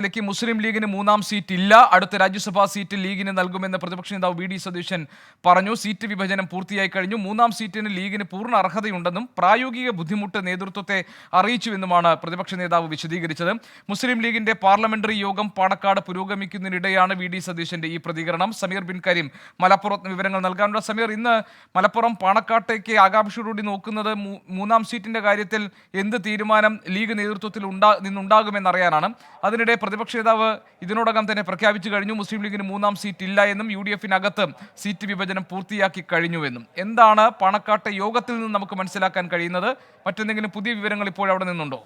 ിലേക്ക് മുസ്ലിം ലീഗിന് മൂന്നാം സീറ്റ് ഇല്ല. അടുത്ത രാജ്യസഭാ സീറ്റ് ലീഗിന് നൽകുമെന്ന് പ്രതിപക്ഷ നേതാവ് വി ഡി സതീശൻ പറഞ്ഞു. സീറ്റ് വിഭജനം പൂർത്തിയായി കഴിഞ്ഞു. മൂന്നാം സീറ്റിന് ലീഗിന് പൂർണ അർഹതയുണ്ടെന്നും പ്രായോഗിക ബുദ്ധിമുട്ട് നേതൃത്വത്തെ അറിയിച്ചുവെന്നുമാണ് പ്രതിപക്ഷ നേതാവ് വിശദീകരിച്ചത്. മുസ്ലിം ലീഗിന്റെ പാർലമെന്ററി യോഗം പാണക്കാട് പുരോഗമിക്കുന്നതിനിടെയാണ് വി ഡി സതീശന്റെ ഈ പ്രതികരണം. സമീർ ബിൻ കരീം മലപ്പുറത്ത് വിവരങ്ങൾ നൽകാനുള്ള സമീർ ഇന്ന് മലപ്പുറം പാണക്കാട്ടേക്ക് ആകാംക്ഷയോടുകൂടി നോക്കുന്നത് മൂന്നാം സീറ്റിന്റെ കാര്യത്തിൽ എന്ത് തീരുമാനം ലീഗ് നേതൃത്വത്തിൽ ഉണ്ടാ നിന്നുണ്ടാകുമെന്നറിയാനാണ്. അതിനിടെ പ്രതിപക്ഷ നേതാവ് ഇതിനോടകം തന്നെ പ്രഖ്യാപിച്ചു കഴിഞ്ഞു. മുസ്ലിം ലീഗിന് മൂന്നാം സീറ്റ് ഇല്ല എന്നും യു ഡി എഫിനകത്ത് സീറ്റ് വിഭജനം പൂർത്തിയാക്കി കഴിഞ്ഞുവെന്നും എന്താണ് പാണക്കാട്ടെ യോഗത്തിൽ നിന്ന് നമുക്ക് മനസ്സിലാക്കാൻ കഴിയുന്നത്? മറ്റെന്തെങ്കിലും പുതിയ വിവരങ്ങൾ ഇപ്പോൾ അവിടെ നിന്നുണ്ടോ?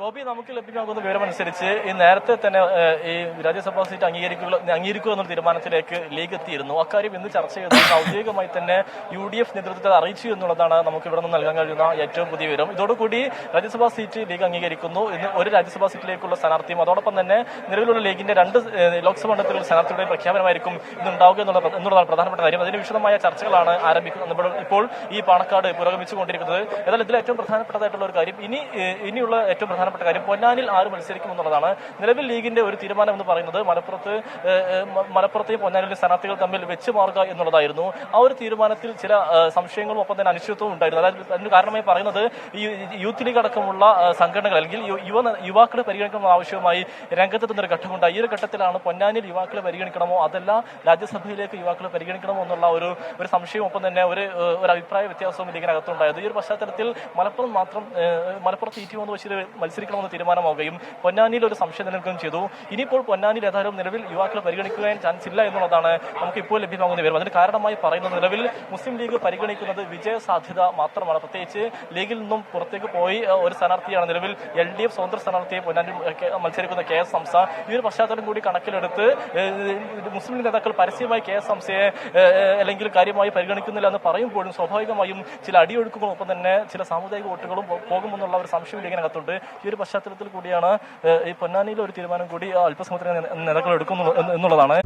ഗോപി നമുക്ക് ലഭ്യമാകുന്ന വിവരമനുസരിച്ച് ഈ നേരത്തെ തന്നെ ഈ രാജ്യസഭാ സീറ്റ് അംഗീകരിക്കുക അംഗീകരിക്കുക എന്നുള്ള തീരുമാനത്തിലേക്ക് ലീഗ് എത്തിയിരുന്നു. അക്കാര്യം ഇന്ന് ചർച്ച ചെയ്ത് ഔദ്യോഗികമായി തന്നെ യു ഡി എഫ് നേതൃത്വത്തെ അറിയിച്ചു എന്നുള്ളതാണ് നമുക്ക് ഇവിടെ നിന്ന് നൽകാൻ കഴിയുന്ന ഏറ്റവും പുതിയ വിവരം. ഇതോടുകൂടി രാജ്യസഭാ സീറ്റ് ലീഗ് അംഗീകരിക്കുന്നു. ഇന്ന് ഒരു രാജ്യസഭാ സീറ്റിലേക്കുള്ള സ്ഥാനാർത്ഥിയും അതോടൊപ്പം തന്നെ നിലവിലുള്ള ലീഗിന്റെ രണ്ട് ലോക്സഭാ മണ്ഡലത്തിലുള്ള സ്ഥാനാർത്ഥിയുടെ പ്രഖ്യാപനമായിരിക്കും ഇന്ന് ഉണ്ടാവുക എന്നുള്ള എന്നുള്ളതാണ് പ്രധാനപ്പെട്ട കാര്യം. അതിന് വിശദമായ ചർച്ചകളാണ് ആരംഭിക്കുന്നത്. ഇപ്പോൾ- ഈ പാണക്കാട് പുരോഗമിച്ചുകൊണ്ടിരിക്കുന്നത്. എന്നാൽ ഇതിൽ ഏറ്റവും പ്രധാനപ്പെട്ടതായിട്ടുള്ള ഒരു കാര്യം ഇനി ഇനിയുള്ള ഏറ്റവും പ്രധാനപ്പെട്ട കാര്യം പൊന്നാനിൽ ആര് മത്സരിക്കും എന്നുള്ളതാണ്. നിലവിൽ ലീഗിന്റെ ഒരു തീരുമാനം എന്ന് പറയുന്നത് മലപ്പുറത്ത് മലപ്പുറത്തെയും പൊന്നാനിലെ സ്ഥാനാർത്ഥികൾ തമ്മിൽ വെച്ച് മാറുക എന്നുള്ളതായിരുന്നു. ആ ഒരു തീരുമാനത്തിൽ ചില സംശയങ്ങളും ഒപ്പം തന്നെ അനിശ്ചിതത്വവും ഉണ്ടായിരുന്നു. അതായത് അതിന് കാരണമായി പറയുന്നത് ഈ യൂത്ത് ലീഗ് അടക്കമുള്ള സംഘടനകൾ അല്ലെങ്കിൽ യുവ യുവാക്കളെ പരിഗണിക്കണമെന്ന ആവശ്യവുമായി രംഗത്തെത്തുന്ന ഒരു ഘട്ടമുണ്ടായി. ഈ ഒരു ഘട്ടത്തിലാണ് പൊന്നാനിയിൽ യുവാക്കളെ പരിഗണിക്കണമോ അതല്ല രാജ്യസഭയിലേക്ക് യുവാക്കളെ പരിഗണിക്കണമോ എന്നുള്ള ഒരു ഒരു സംശയവും ഒപ്പം തന്നെ ഒരു ഒരു അഭിപ്രായ വ്യത്യാസവും ലീഗിനകത്തുണ്ടായത്. ഈ ഒരു പശ്ചാത്തലത്തിൽ മലപ്പുറം മാത്രം മലപ്പുറത്ത് ഈ സീറ്റ് വന്ന് വെച്ച് മത്സരിക്കണമെന്ന് തീരുമാനമാവുകയും പൊന്നാനിയിൽ ഒരു സംശയം നിലനിൽക്കുകയും ചെയ്തു. ഇനിയിപ്പോൾ പൊന്നാനിയിൽ ഏതായാലും നിലവിൽ യുവാക്കളെ പരിഗണിക്കാൻ ചാൻസ് ഇല്ല എന്നുള്ളതാണ് നമുക്ക് ഇപ്പോൾ ലഭ്യമാകുന്ന വിവരം. അതിന് കാരണമായി പറയുന്നത് നിലവിൽ മുസ്ലിം ലീഗ് പരിഗണിക്കുന്നത് വിജയ സാധ്യത മാത്രമാണ്. പ്രത്യേകിച്ച് ലീഗിൽ നിന്നും പുറത്തേക്ക് പോയി ഒരു സ്ഥാനാർത്ഥിയാണ് നിലവിൽ എൽ ഡി എഫ് സ്വതന്ത്ര സ്ഥാനാർത്ഥിയെ പൊന്നാനിൽ മത്സരിക്കുന്ന കെ എസ് ഹംസ ഈ ഒരു പശ്ചാത്തലം കൂടി കണക്കിലെടുത്ത് മുസ്ലിം നേതാക്കൾ പരസ്യമായി കെ എസ് ഹംസയെ അല്ലെങ്കിൽ കാര്യമായി പരിഗണിക്കുന്നില്ല എന്ന് പറയുമ്പോഴും സ്വാഭാവികമായും ചില അടിയൊഴുക്കുകളും ഒപ്പം തന്നെ ചില സാമുദായിക വോട്ടുകളും പോകുമെന്നുള്ള ഒരു സംശയം ലീഗിനകത്തുണ്ട്. ഈ ഒരു പശ്ചാത്തലത്തിൽ കൂടിയാണ് ഈ പൊന്നാനിയിലെ ഒരു തീരുമാനം കൂടി അല്പസമയത്തിന് നേതാക്കൾ എടുക്കുന്നു എന്നുള്ളതാണ്.